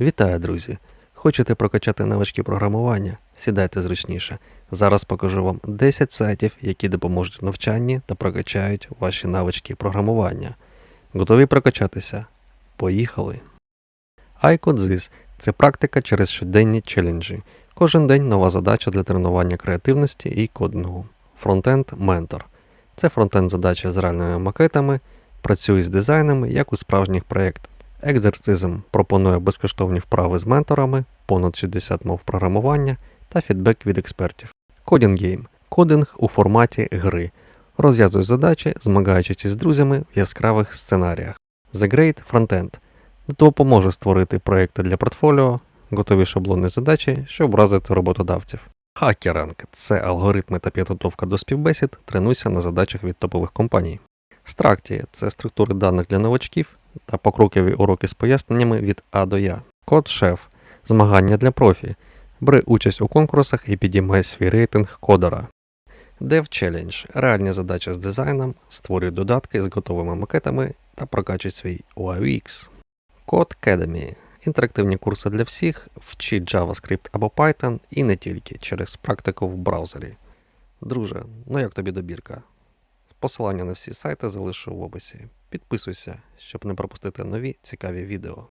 Вітаю, друзі! Хочете прокачати навички програмування? Сідайте зручніше. Зараз покажу вам 10 сайтів, які допоможуть в навчанні та прокачають ваші навички програмування. Готові прокачатися? Поїхали! iCodeZis – це практика через щоденні челенджі. Кожен день нова задача для тренування креативності і кодингу. Фронтенд Ментор. Це фронтенд задача з реальними макетами, працює з дизайнами, як у справжніх проєктах. Екзерцизм пропонує безкоштовні вправи з менторами, понад 60 мов програмування та фідбек від експертів. Coding Game – кодинг у форматі гри. Розв'язуй задачі, змагаючись із друзями в яскравих сценаріях. The Great Frontend допоможе створити проекти для портфоліо, готові шаблони задачі, щоб вразити роботодавців. Хакеринг – це алгоритми та підготовка до співбесід, тренуйся на задачах від топових компаній. Стракті – це структури даних для новачків та покрокові уроки з поясненнями від А до Я. Код Шеф змагання для профі. Бери участь у конкурсах і підіймай свій рейтинг кодера. Dev Challenge реальні задачі з дизайном, створюй додатки з готовими макетами та прокачуй свій UX. Code Academy інтерактивні курси для всіх, вчи JavaScript або Python і не тільки через практику в браузері. Друже, ну як тобі добірка? Посилання на всі сайти залишу в описі. Підписуйся, щоб не пропустити нові цікаві відео.